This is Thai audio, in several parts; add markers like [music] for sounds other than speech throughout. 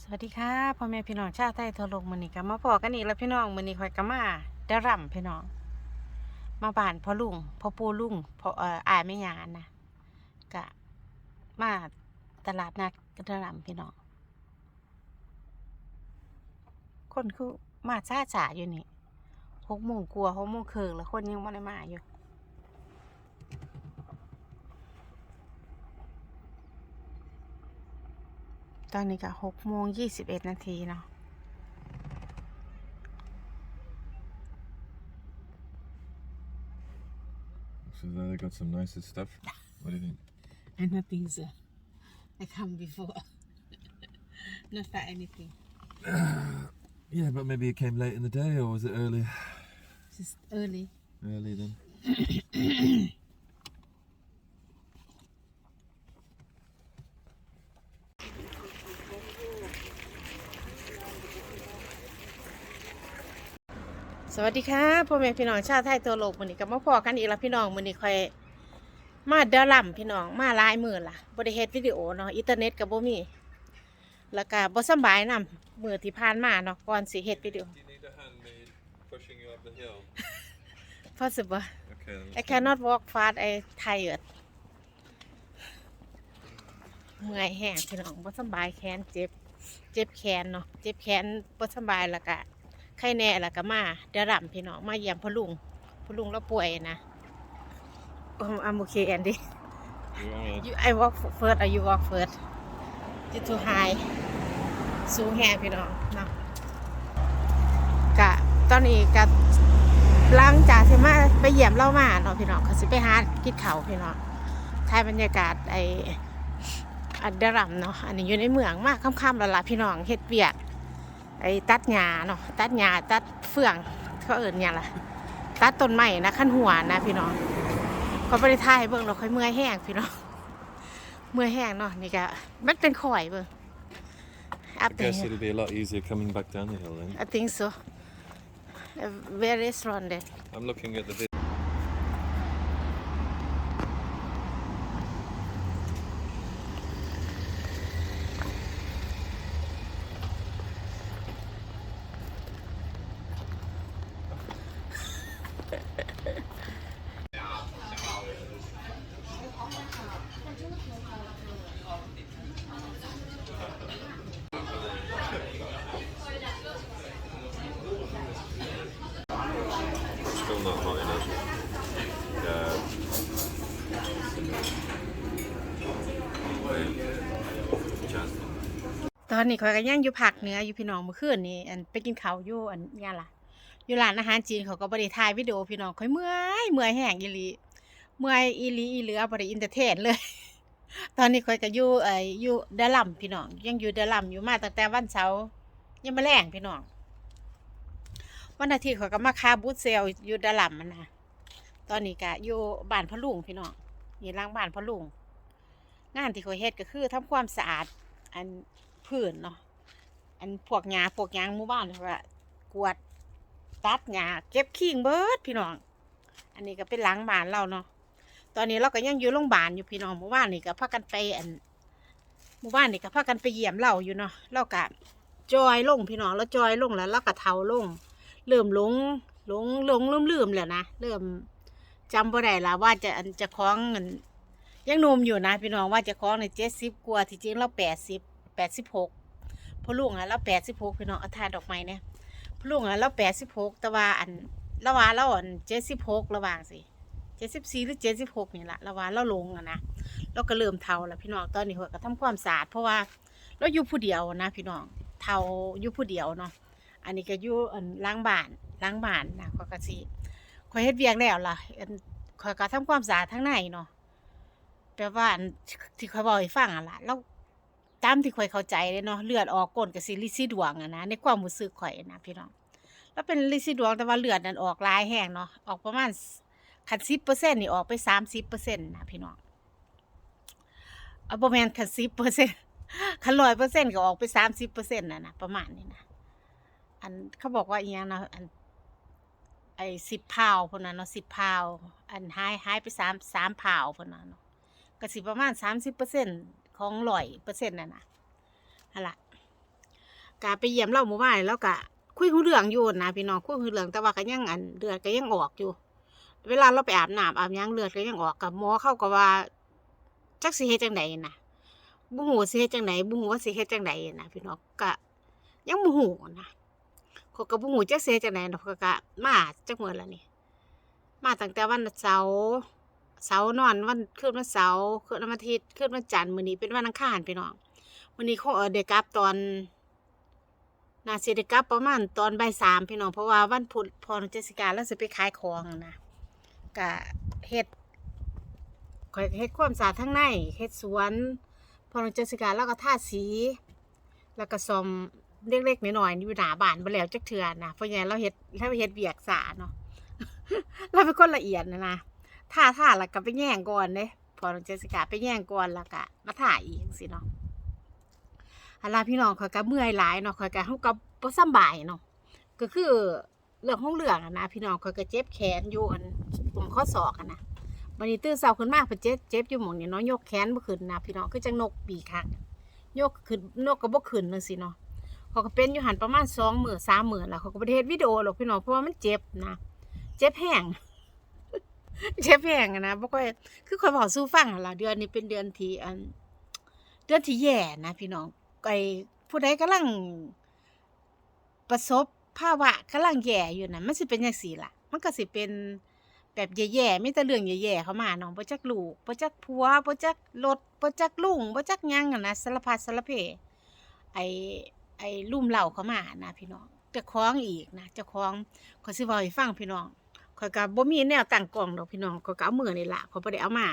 สวัสดีค่ะพ่อแม่พี่น้องชาวไทยทั่วโลกมือนี้ก็มาพอกันอีกแล้วพี่น้องมือนี้ข่อยก็มาดะร่ำพี่น้อง มาบ้านพ่อลุงพ่อปูลุงพ่อเอ่ออายแม่ยานนะก็มาตลาดนัดกดะร่ำพี่น้องคนคือมาช้าช้าอยู่นี่หกโมงกว่าหกโมงครึ่งแล้วคนยังไม่ได้มาอยู่ อนนี้ก็หกโมงยี่สิบเอ็ดนาทีเนาะ So there they got some nicer stuff. What do you think? [laughs] and nothing sir I come before [laughs] not for anything [clears throat] Yeah, but maybe it came late in the day, or was it early? just early Early then. [coughs] สวัสดีค่ะพ่อแม่พี่น้องชาวไทยตัวโลกมื้อนี้ก็มาพอกันอีกแล้วพี่น้องมื้อนี้ค่อยมาเดอล่ำพี่น้องมาหลายมื้อล่ะบ่ได้เฮ็ดวิดีโอเนาะอินเทอร์เน็ตก็บ่มีแล้วก็บ่สำบายนํมื้อที่ผ่านมาเนาะก่อนสิเฮ็ดวิดีโอ Do you need a hand me pushing you up the hill? possible Okay. I cannot walk fast I tired เมื่อยแห้งพี่น้องบ่สำบายแขนเจ็บ เจ็บแขนเนาะเจ็บแขนบ่สำบายแล้วก็ ไข้แน่แล้วก็มาเดอร่ำพี่น้องมาเยี่ยมพ่อลุงพ่อลุงเราป่วยนะโอ้ I'm okay Andy You want you I walk first or you walk first you too high สูงแห้งพี่น้องเนาะกะตอนนี้กะหลังจากที่มาไปเยี่ยมเล่ามาเนาะพี่น้องเขาสิไปหากินเขาวพี่น้องถ่ายบรรยากาศไออันเดอรัมเนาะอันนี้อยู่ในเมืองมากค่ำๆแล้วล่ะพี่น้องเฮ็ดเวียก ไอตัดหญ้าเนาะตัดหญ้าตัดเฟืองเขาเอิ้นหยังล่ะตัดต้นไม้นะขั้นหัวนะพี่น้องเขาไม่ได้ถ่ายให้เบิ่งเราค่อยเมื่อยแห้งพี่น้องเมื่อยแห้งเนาะนี่ก็มันเป็นข่อยเบิ่ง I up guess there it'll be a lot easier coming back down the hill then. I think so Uh, very strong there I'm looking at the อนนี้ข่อยก็ยังอยู่ภาคเหนืออยู่พี่น้องเมื่อคืนนี้อันไปกินข้าวอยู่อันนี่ล่ะอยู่ร้านอาหารจีนเขาก็บ่ได้ถ่ายวิดีโอพี่น้องข่อยเมื่อยเมื่อยแห้งอีหลีเมื่อยอีหลีอีเหลือบ่ได้อินเตอร์เทนเลย ตอนนี้ข่อยก็อยู่เอ่อยู่เดลัมพี่น้องยังอยู่เดลัมอยู่มาตั้งแต่วันเสาร์ยังมาแรงพี่น้องวันอาทิตย์ข่อยก็มาคาบูธเซลอยู่เดลัมมันนะตอนนี้ก็อยู่บ้านพ่อลุงพี่น้องนี่ล้างบ้านพ่อลุงงานที่ข่อยเฮ็ดก็คือทำความสะอาด อัน พื้นเนาะอันพวกหญ้าพวกหยางหมู่บ้านเขาก็กวาดตัดหญ้าเก็บขี้งเบิดพี่น้อง อันนี้ก็เป็นหลังบ้านเราเนาะตอนนี้เราก็ยังอยู่โรงพยาบาลอยู่พี่น้องหมู่บ้านนี่ก็พากันไปอันหมู่บ้านนี่ก็พากันไปเยี่ยมเราอยู่เนาะเราก็จอยลงพี่น้องแล้วจอยลงแล้วเราก็เทาลงเริ่มหลงหลงหลงลืมลืมๆแล้วนะเริ่มจำบ่ได้ละว่าจะอันจะคล้องเงินยังนมอยู่นะพี่น้องว่าจะคล้องในเจ็ดสิบกว่าที่จริงเราแปดสิบ แปดสิบหกพ่อลุงอะเราแปดสิบหกพี่น้องเอาทานดอกไม้เนี่ยพ่อลุงอะเราแปดสิบหกแต่ว่าอันละว่าเราอันเจ็ดสิบหกระหว่างสิเจ็ดสิบสี่หรือเจ็ดสิบหกนี่แหละละว่าเราลงอะนะเราก็เริ่มเทาแล้วพี่น้องตอนนี้หัวก็ทำความสะอาดเพราะว่าเราอยู่ผู้เดียวนะพี่น้องเทาอยู่ผู้เดียวเนาะอันนี้ก็อยู่อันล้างบ้านล้างบ้านนะข้อยก็สิคอยเฮ็ดเวียกแล้วล่ะอันคอยก็ทำความสะอาดทั้งในเนาะแปลว่าอันที่คอยบอกให้ฟังอะล่ะเรา ตามที่ข่อยเข้าใจเลยเนาะเลือดออกก้นกับสิลิซิดวงอะนะในความรู้สึกข่อยนะพี่น้องแล้วเป็นลิซิดวงแต่ว่าเลือดนั่นออกลายแห้งเนาะออกประมาณคันสิบเปอร์เซ็นนี่ออกไปสามสิบเปอร์เซ็นต์นะพี่น้องเอาประมาณคันสิบเปอร์เซ็นต์คันร้อยเปอร์เซ็นต์ก็ออกไปสามสิบเปอร์เซ็นต์นะนะประมาณนี้นะอันเขาบอกว่าอีหยังเนาะอันไอ้สิบพาวพวกนั้นเนาะสิบพาวอันหายหายไปสามสามพาวพวกนั้นเนาะก็สิประมาณสามสิบเปอร์เซ็นต์ ของร้อยเปอร์เซ็นต์น่ะนะนั่นละกะไปเยี่ยมเราหมู่บ้านแล้วกะคุยหูเรื่องอยู่นะพี่น้องคุยหูเรื่องแต่ว่าก็ยังอันเลือดก็ยังออกอยู่ เวลาเราไปอาบน้ำอาบยังเลือดก็ยังออกกับหมอเข้าก็ว่าจักสิเฮ็ดจังไดนะบ่ฮู้สิเฮ็ดจังไดบ่ฮู้ว่าสิเฮ็ดจังไดนะพี่น้องก็ยังบ่ฮู้นะเขาก็บ่ฮู้จักสิเฮ็ดจังไดเนาะเขาก็มาจักมื้อละนี่มาตั้งแต่วันเสาร์ เสาร์นอนวันคืนวันเสาร์คืนวันอาทิตย์คืนวันจันทร์มื้อนี้เป็นวันอังคารพี่น้องมื้อนี้เขาเออได้กลับตอนน่าสิได้กลับประมาณตอนบ่ายสามพี่น้องเพราะว่าวันพุธพอน้องเจสิกาแล้วสิไปขายของนะก็เฮ็ดข่อยเฮ็ดความสะอาดทั้งในเฮ็ดสวนพอน้องเจสิกาแล้วก็ทาสี แล้วก็ซ่อมเล็กๆน้อยๆอยู่หน้าบ้านบ่แล้วจักเทื่อนะเพราะงั้นเราเฮ็ดเราเฮ็ดเวียกสาเนาะเราเป็นคนละเอียดนะนะ ท่าท่าแล้วก็ไปแย่งก่อนเด้พอน้องเจสิกาไปแย่งก่อนแล้วก็มาถ่ายอีกสิเนาะอันลาพี่น้องข่อยก็เมื่อยหลายเนาะข่อยก็เฮาก็บ่สำบายเนาะก็คือเรื่องของเรื่องอะนะพี่น้องข่อยก็เจ็บแขนอยู่อันตรงข้อศอกอะนะวันนี้ตื่นเช้าขึ้นมาเพิ่นเจ็บเจ็บอยู่หม่องนี้เนาะยกแขนบ่ขึ้นนะพี่น้องคือจังนกปีกหักยกขึ้นนกก็บ่ขึ้นจังซี่เนาะเขาก็เป็นอยู่หันประมาณ2มื้อ3มื้อแล้วเขาก็บ่ได้เฮ็ดวิดีโอหรอกพี่น้องเพราะว่ามันเจ็บนะ เจ็บแห้ง เจ็บแหงอะนะบ่ค่อยคือค่อยบอกสู้ฟังหั่นล่ะเดือนนี้เป็นเดือนที่อันเดือนที่แย่นะพี่น้องไอ้ผู้ใดกำลัง ประสบภาวะกำลังแย่อยู่นะมันสิเป็นจังซี่ล่ะ มันก็สิเป็นแบบแย่ๆมีแต่เรื่องแย่ๆเข้ามาเนาะบ่จักลูกบ่จักผัวบ่จักรถบ่จักลุงบ่จักหยังอะนะสารพัดสารเพไอ้ไอ้ลุ่มเหล้าเข้ามานะพี่น้องเจ้าของอีกนะเจ้าของขอสิเว้าให้ฟังพี่น้อง ข่อยก็บ่มีแนวตั้งกล้องดอกพี่น้องข่อยก็เอามือนี่ละข่อยบ่ได้เอามา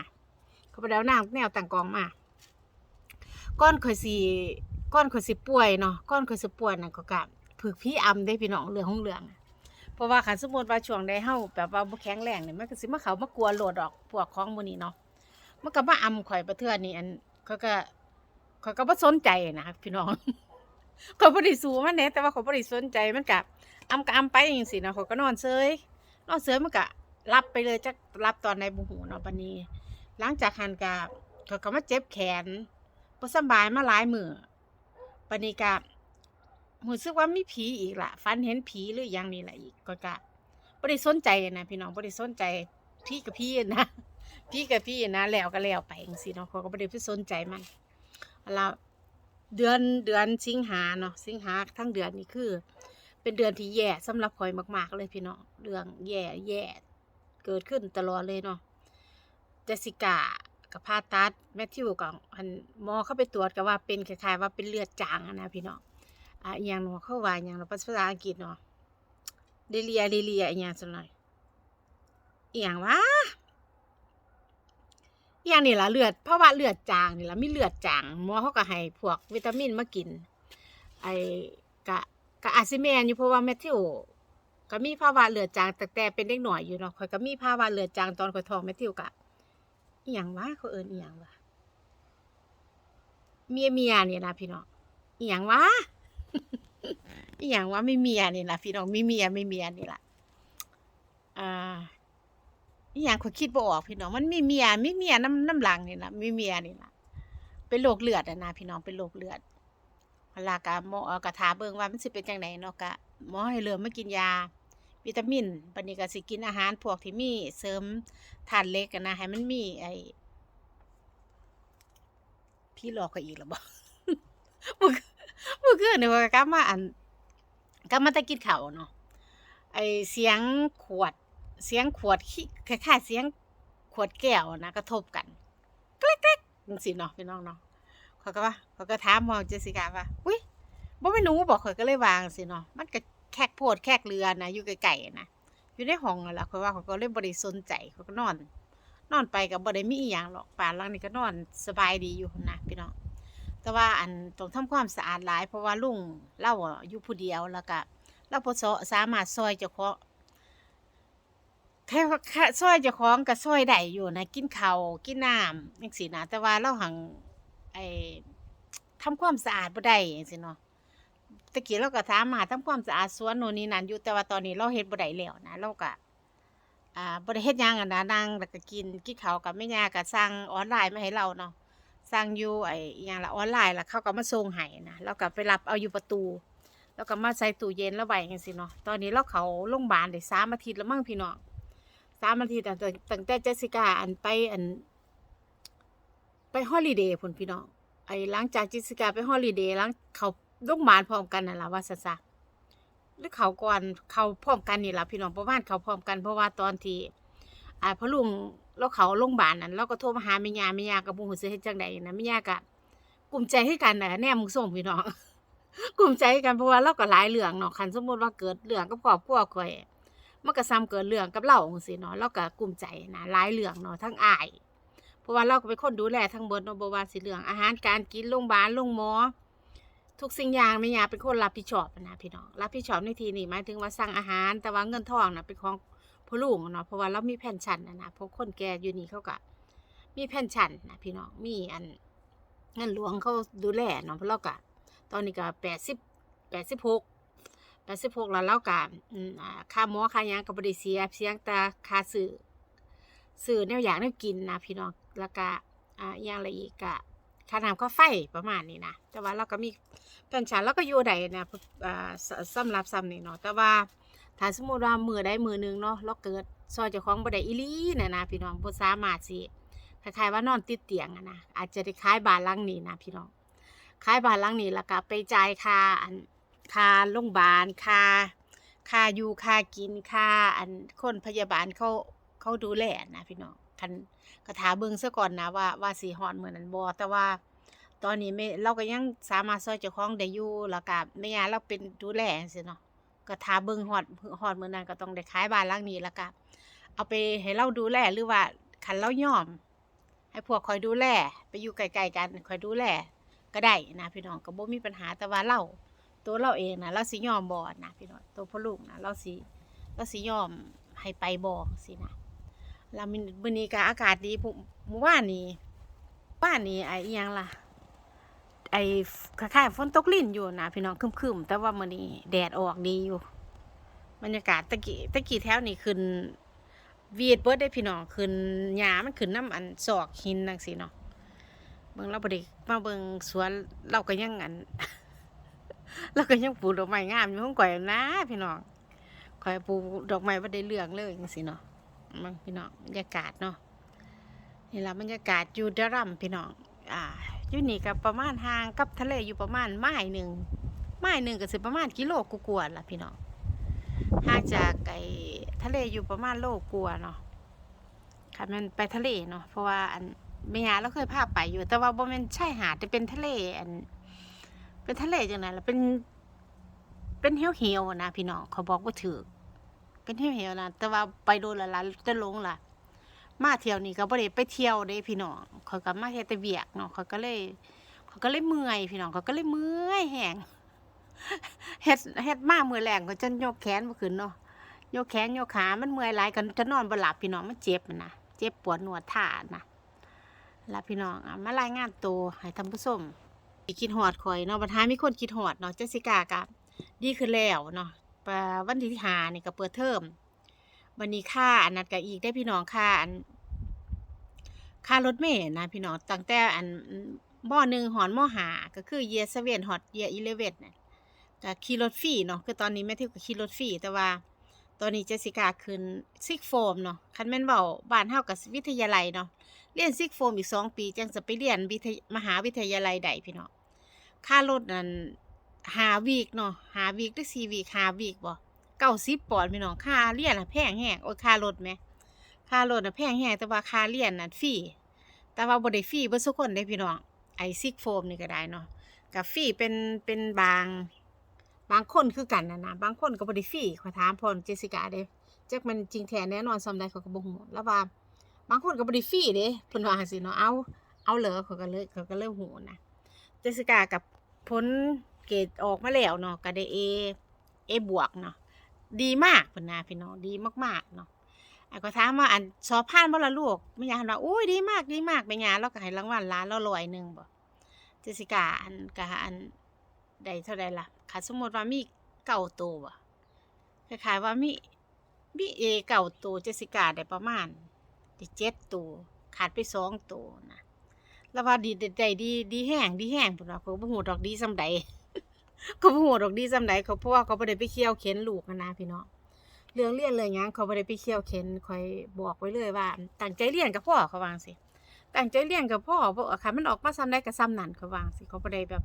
ข่อยบ่ได้เอาแนวแนวตั้งกล้องมาก่อนข่อยสิก่อนข่อยสิป่วยเนาะก่อนข่อยสิป่วยนั่นก็กะฝึกพี่อำได้พี่น้องเรื่องของเรื่องเพราะว่าคันสมมุติว่าช่วงใดเฮาแบบว่าบ่แข็งแรงนี่มันก็สิมาเข้ามากลัวโลดดอกพวกของมื้นี้เนาะมันก็มาอำข่อยประเทื่อนี้อันเขาก็เขาก็บ่สนใจนะพี่น้องเขาบ่ได้สู้มันแหน่แต่ว่าเขาบ่ได้สนใจมันก็อำก็อำไปจังซี่นะเขาก็นอนเฉย นอนเฉยมันก็รับไปเลยจักรับตอนไหนบ่ฮู้เนาะบัดนี้ หลังจากหันก็เขาก็มาเจ็บแขนบ่สบายมาหลายมือบัดนี้ก็รู้สึกว่ามีผีอีกล่ะฝันเห็นผีหรือยังนี่แหละอีกก็ก็บ่ได้สนใจนะพี่น้องบ่ได้สนใจพี่กับพี่นะพี่กับพี่นะแล้วก็แล้วไปจังซี่เนาะเขาก็บ่ได้ไปสนใจมันแล้วเดือนเดือนสิงหาเนาะสิงหาทั้งเดือนนี่คือ เป็นเดือนที่แย่สำหรับคอยมาก ๆ เลยพี่น้องเรื่องแย่แย่เกิดขึ้นตลอดเลยเนาะเจสสิก้ากับพาตัดแมทธิวกับอันหมอเข้าไปตรวจก็ว่าเป็นคล้ายๆว่าเป็นเลือดจางนะพี่น้องอะอย่างเนาะเข้าว่าอย่างเนาภาษาอังกฤษเนาะเดเลียเดเลียอย่างสักหน่อยอย่างวะอย่างนี่ละเลือดเพราะว่าเลือดจางนี่ล่ะมีเลือดจางหมอเขาก็ให้พวกวิตามินมากิน ไอ้กะ กะอาจสิแม่นอยู่เพราะว่าแมทธิวก็มีภาวะเลือดจางแต่แต่เป็นเด็กหน่อยอยู่เนาะข่อยก็มีภาวะเลือดจางตอนข่อยท้องแมทธิวกะอีหยังวะเขาเอิ้นอีหยังวะเมียเมียเนี่ยนะพี่น้องอีหยังวะอีหยังวะไม่เมียนี่ล่ะพี่น้องมีเมียไม่เมียนี่ล่ะอ่าอีหยังข่อยคิดบ่ออกพี่น้องมันมีเมียมีเมียน้ำน้ำหลังนี่ล่ะมีเมียนี่ล่ะเป็นโรคเลือดอะนะพี่น้องเป็นโรคเลือด ลากะหมออากะทาเบิ่งว่ามันสิเป็นจังไดเนาะกะหมอให้เริ่มมากินยา วิตามินบัดนี้ก็สิกินอาหารพวกที่มีเสริมธาตุเหล็กอะนะให้มันมีไอ้พี่หลอกก็อีกแล้วบ่มื่อมื่อคืนนี่ว่ากลับมาอันกลับมาต่กินข้าวเนาะไอเสียงขวด เสียงขวดขี้คล้ายๆเสียงขวดแก้วนะกระทบกันแกรกๆจังซี่เนาะพี่น้องเนาะ เขาก็ว่าเขาก็ถามหมอเจสิก้าว่าอุ้ยบ่แม่นหนูบอกข่อยก็เลยวางสิเนาะมันก็แคกโพดแคกเรือนะอยู่ไกลๆนะอยู่ในห้องนั่นล่ะข่อยว่าข่อยก็เลยบ่ได้สนใจข่อยก็นอน นอนไปก็บ่ได้มีอีหยังหรอกป่านหลังนี่ก็นอนสบายดีอยู่นะพี่น้องแต่ว่าอันต้องทำความสะอาดหลาย เพราะว่าลุงเล่าอะอยู่ผู้เดียวแล้วก็เราบ่สสามารถซอยเจ้าของแค่แค่ซอยเจ้าของก็ซอยได้อยู่นะกินข้าวกินน้ำจังซี่นะแต่ว่าเราหัง ไอ้ทำความสะอาดบ่ได้จังซี่เนาะตะกี้เราก็สามาทำความสะอาดสวนโน่นนี่นั่นอยู่แต่ว่าตอนนี้เราเฮ็ดบ่ได้แล้วนะเราก็อ่าบ่ได้เฮ็ดหยังอะนะนั่งแล้วก็กินกินข้าวกับแม่ย่าก็สั่งออนไลน์มาให้เราเนาะสั่งอยู่ไอ้อิหยังละออนไลน์ล้วเขาก็มาส่งให้นะเราก็ไปรับเอาอยู่ประตู แล้วก็มาใส่ตู้เย็นแล้วไว้จังซี่เนาะตอนนี้เราเขาโรงพยาบาลได้สามอาทิตย์แล้วมั้งพี่น้องสามอาทิตย์ตั้งแต่ตั้งแต่เจสสิก้าอันไปอัน ไปฮอลิเดย์พุ่นพี่น้องไอ้หลังจากจสสิก้าไปฮอลิเดย์หลังเขาโรงพยาบาลพร้อมกันนั่นล่ะว่าซะซะหรือเขาก่อนเขาพร้อมกันนี่ล่ะพี่น้องประมาณเขาพร้อมกันเพราะว่าตอนที่อ่าพอลุงเราเขาโรงพยาบาลนั้นเราก็โทรมาหาแม่ยาแม่ยากับบุ้งสิเฮ็ดจังใดนะแม่ยาก็กลุ่มใจให้กันน่ะแน่มึงส่งพี่น้องกลุ่มใจให้กันเพราะว่าเราก็หลายเรื่องเนาะคันสมมุติว่าเกิดเรื่องกับครอบครัวข่อยมันก็ซ้ำเกิดเรื่องกับเราจังซี่เนาะเราก็กลุ่มใจนะหลายเรื่องเนาะทั้งอาย เพราะว่าเราก็เป็นคนดูแลทั้งเบิดเนาะบ่ว่าสิเรื่องอาหารการกินโรงพยาบาลโรงหมอ ทุกสิ่งอย่างแม่ยาเป็นคนรับผิดชอบนะพี่น้องรับผิดชอบในที่นี้หมายถึงว่าสั่งอาหาร แต่ว่าเงินทองนะเป็นของพ่อลุงเนาะเพราะว่าเรามีแผ่นชันนะนะเพราะคนแก่อยู่นี่เขาก็มีแผ่นชันนะพี่น้องมีอันเงินหลวงเขาดูแลเนาะเพราะเราก็ตอนนี้ก็แปดสิบแปดสิบหกแปดสิบหกแล้วเราก็อืมอค่าหมอค่ายังก็บริเสียเสียงแต่ค่าสื่อสื่อแนวอย่างแนวกินนะพี่น้อง แล้วก็อ่าอย่างไรอีกก็ค่าน้ำค่าไฟประมาณนี้นะแต่ว่าเราก็มีแผ่นชันเราก็อยู่ได้นะอ่าสำหรับซ้ำนี่เนาะแต่ว่าถ้าสมมติว่ามือได้มือหนึงเนาะเราเกิดซอยเจ้าของบ่ได้อีลีน่ะนะพี่น้องบ่สามารถสิคล้ายๆว่านอนติดเตียงอะนะอาจจะได้ขายบ้านหลังนี้นะพี่น้องขายบ้านหลังนี้แล้วก็ไปจ่ายค่าอันค่าโรงพยาบาลค่าค่าอยู่ค่ากินค่าอันคนพยาบาลเขาเขาดูแลนะพี่น้อง คันก็ถาเบิ่งซะก่อนนะว่าว่าสิฮอดมื้อนนั้นบ่แต่ว่า ตอนนี้แม่เราก็ยังสามารถซอยเจ้าของได้อยู่แล้วก็แม่ยาเราเป็นดูแลจังซี่เนาะก็ทาเบิ่งฮอดฮอดเหมือนนั้นก็ต้องได้ขายบ้านหลังนี้แล้วก็เอาไปให้เราดูแลหรือว่าคันเรายอม ให้พวกคอยดูแลไปอยู่ไกลๆกันคอยดูแลก็ได้นะพี่น้องก็บ่มีปัญหาแต่ว่าเราตัวเราเองนะเราสิยอมบ่นะพี่น้องตัวพ่อลูกนะเราสิเราสิยอมให้ไปบ่สินะ ล้วมื้อมื้อนี้ก็อากาศดีพุ่มเมื่านนี้ว่านนี้ไอ้ยังล่ะ ไอ้คล้ายๆฝนตกลิ่นอยู่นะพี่น้องครึมๆ แต่ว่ามื้อนี้แดดออกดีอยู่บรรยากาศตะกี้ตะกี้แถวนี้ขึ้นวีดเบิดได้พี่น้องขึ้นหญ้ามันขึ้นน้ำอันศอกหินจังซี่เนาะเบิ่งเราบ่ได้มาเบิ่งสวนเราก็ยังอัน เราก็ยังปลูกดอกไม้งามอยู่ของก่อยนะพี่น้องข่อยปลูกดอกไม้บ่ได้เรื่องเลยจังซี่เนาะ มันพี่น้องบรรยากาศเนาะนี่ละบรรยากาศอยู่ดะร่ำพี่น้องอ่าอยู่นี่ก็ประมาณห่างกับทะเลอยู่ประมาณไม้หนึ่งไม้หนึ่งก็สิประมาณกิโลกว่าๆล่ะพี่น้องห่างจากไอ้ทะเลอยู่ประมาณโลกว่าเนาะค่ะมันไปทะเลเนาะเพราะว่าอันแม่ยเราเคยพาไปอยู่ แต่ว่าบ่แม่นชายหาดแต่เป็นทะเลอัน เป็นทะเลจังได๋ล่ะเป็นเป็นเหี่ยวๆนะพี่น้องเขาบอกว่าถือ เป็นเหี่ยวนะแต่ว่าไปโดนละละจะลงล่ะ มาเที่ยวนี่ก็บ่ได้ไปเที่ยวเด้พี่น้องเขาก็มาเฮ็ดแต่เวียกเนาะเขาก็เลย เขาก็เลยเมื่อยพี่น้องเขาก็เลยเมื่อยแหงเฮ็ดเฮ็ดมาเมื้อแรงก็จนยกแขนบ่ขึ้นเนาะยกแขนยกขามันเมื่อยหลายกันจะนอนบ่หลับพี่น้องมันเจ็บนะเจ็บปวดหนวดท่านะแล้วพี่น้องอะมารายงานตัวให้ท่านผู้ชมสิคิดฮอดข่อยเนาะบัดหามีคนคิดฮอดเนาะเจสิก้าก็ดีขึ้นแล้วเนาะ วันที่ห้านี่ก็เปิดเทอมวันนี้ค่าอันนั้นก็อีกได้พี่น้องค่าอันค่ารถเมล์นะพี่น้องตั้งแต่อันม่อหนึ่งหอนม่อหาก็คือเยียเซเวนฮอตเยียอีเลเว่นน่ะก็ขี่รถฟรีเนาะคือตอนนี้แม่ทิวก็ขี่รถฟรีแต่ว่าตอนนี้เจสิกาขึ้นซิกโฟมเนาะคันแม่นเว้าบ้านเฮากับวิทยาลัยเนาะเรียนซิกโฟมอีกสองปีจังจะไปเรียนวิทยมหาวิทยาลัยใดพี่น้องค่ารถนั้น หาวีกเนาะหาวีกหรือสี่วีกหาวีกบ่เก้าสิบปอนด์พี่น้องค่าเรียนอะแพงแฮงโอ้ยค่ารถไหมค่ารถน่ะแพงแฮงแต่ว่าค่าเรียนน่ะฟรีแต่ว่าบ่ได้ฟรีเบิดทุกคนเด้พี่น้องไอซิกโฟมนี่ก็ได้เนาะกับฟรีเป็นเป็นบางบางคนคือกันนะนะบางคนก็บ่ได้ฟรีขอถามพรเจสิกาเด้จักมันจริงแท้แน่นอนซำใดเขาก็บ่ฮู้แล้วว่าบางคนก็บ่ได้ฟรีเด้เพิ่นว่าจังซี่เนาะเอาเอาเหรอเขาก็เลยเขาก็เลยฮู้นะเจสิกากับผล เกรดออกมาแล้วเนาะก็ได้ A A บวกเนาะดีมากพิ่นนะพี่น้องดีมากๆเนาะอะก็ถามว่าอันสอบผ่านบ่ล่ะลูกแม่ยาว่าอุ้ยดีมากดีมากแม่ยาเราก็ให้รางวัลล้านเราร้อยหนึ่งบ่เจสิก้าอันก็อันได้เท่าใดล่ะคันสมมติว่ามีเก้าตัวบ่คล้ายๆว่ามีมีเอเก้าตัวเจสิก้าได้ประมาณได้เจ็ดตัวขาดไปสองตัวนะแล้วว่าดีได้ดีดีแห้งดีแห้งพุ่นว่าก็บ่ฮู้ดอกดีส่ำใด เขาบ่ฮู้ดอกดีซำใดเขาเพราะว่าเขาบ่ได้ไปเคี่ยวเข็นลูกนะพี่น้องเรื่องเรียนเรื่องหยังเขาบ่ได้ไปเคี่ยวเข็นข่อยบอกไว้เลยว่าตั้งใจเรียนก็พอเขาวาจังซี่ตั้งใจเรียนก็พอบ่คันมันออกมาซำใดก็ซำนั้นเขาวาจังซี่เขาบ่ได้แบบ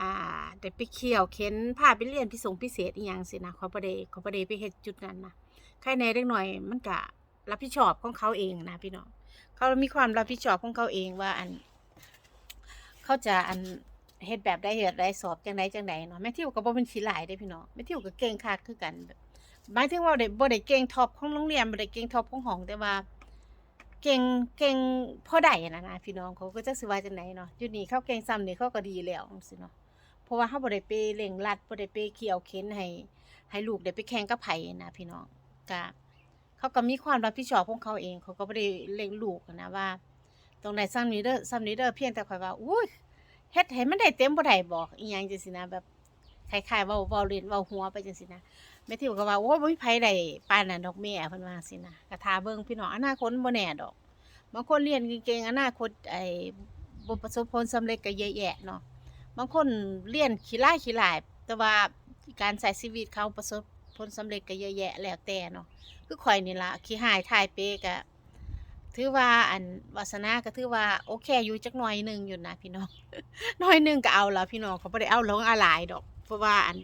อ่าได้ไปเคี่ยวเข็นพาไปเรียนพิเศษพิเศษอีหยังสินะเขาบ่ได้เขาบ่ได้ไปเฮ็ดจุดนั้นนะใครแหน่เด็กน้อยมันก็รับผิดชอบของเขาเองนะพี่น้องเขามีความรับผิดชอบของเขาเองว่าอัน เขาจะอัน เฮ็ดแบบใดเฮ็ดใดสอบจังใดจังใดเนาะแม่ทิวก็บ่เป็นขี้หลายเด้พี่น้องแม่ทิวก็เก่งคักคือกันหมายถึงว่าได้บ่ได้เก่งท็อปของโรงเรียนบ่ได้เก่งท็อปของห้องแต่ว่า เก่งเก่งพอได้นะนะพี่น้องเขาก็จักสิว่าจังไดเนาะอยู่นี่เขาเก่งซ้ำนี่เขาก็ดีแล้วจังซี่เนาะเพราะว่าเขาบ่ได้ไปเร่งรัดบ่ได้ไปเขี่ยวเข็นให้ให้ลูกได้ไปแข่งกับไผนะพี่น้องก็เขาก็มีความรับผิดชอบของเขาเอง เขาก็บ่ได้เร่งลูกนะว่าตรงไหนซ้ำนี้เด้อซ้ำนี้เด้อเพียงแต่ข่อยว่าอุ้ย เฮ็ดให้มันได้เต็มบ่ได้บ่อีหยังจังซี่นะแบบคล้ายๆเว้าเว้าเล่นเว้าหัวไปจังซี่นะแม่ทิวก็ว่าโอ้บ่มีไผได้ปานนั้นดอกแม่เพิ่นว่าจังซี่นะก็ท่าเบิ่งพี่น้องอนาคตบ่แน่ดอกบางคนเรียนเก่งๆอนาคตไอ้บ่ประสบผลสำเร็จก็เยอะแยะเนาะบางคนเรียนขี้ร้ายขี้หลายแต่ว่าการใช้ชีวิตเขาประสบผลสำเร็จก็เยอะแยะแล้วแต่เนาะคือข่อยนี่ล่ะขี้หายทายเปก็ ถือว่าอันวาสนาก็ถือว่าโอเคอยู่จักหน่อยหนึ่งอยู่นะพี่น้องหน่อยหนึ่งก็เอาละพี่น้องเขาบ่ได้เอาลงอาหลายดอก เพราะว่าอัน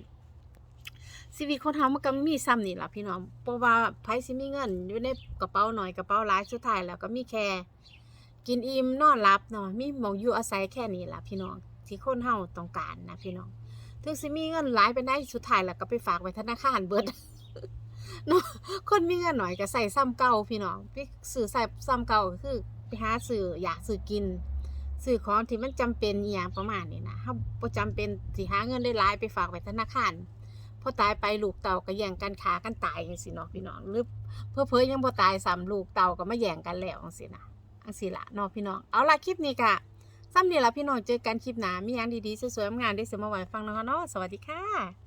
ชีวิตคนเฮามันก็มีซ้ำนี่ล่ะพี่น้อง เพราะว่าไผสิมีเงิน อยู่ในกระเป๋าหน่อยกระเป๋าหลายสุดท้ายแล้วก็มีแค่กินอิ่มนอนหลับเนาะมีหมองอยู่อาศัยแค่นี้ล่ะพี่น้อง ที่คนเฮาต้องการนะพี่น้อง ถึงสิมีเงินหลายไปได้สุดท้ายแล้วก็ไปฝากไว้ธนาคารเบิด เนาะคนมีเงินหน่อยก็ใส่ซ้ำเก่าพี่น้องไปซื้อใส่ซ้ำเก่าคือไปหาซื้ออยากซื้อกินซื้อของที่มันจำเป็นอย่างประมาณนี้นะถ้าบ่จำเป็นสิหาเงินได้หลายไปฝากไว้ธนาคารพอตายไปลูกเต่าก็แย่งกันขากันตายจังซี่เนาะพี่น้องหรือเพื่อเพอยังบ่ตายซ้ำลูกเต่าก็มาแย่งกันแล้วจังซี่นะจังซี่ล่ะเนาะพี่น้องเอาละคลิปนี้ก็ซ้ำนี่ละพี่น้องเจอกันคลิปหน้ามีหยังดีๆสวยๆงามๆได้เสมาไว้ฟังเนาะเนาะสวัสดีค่ะ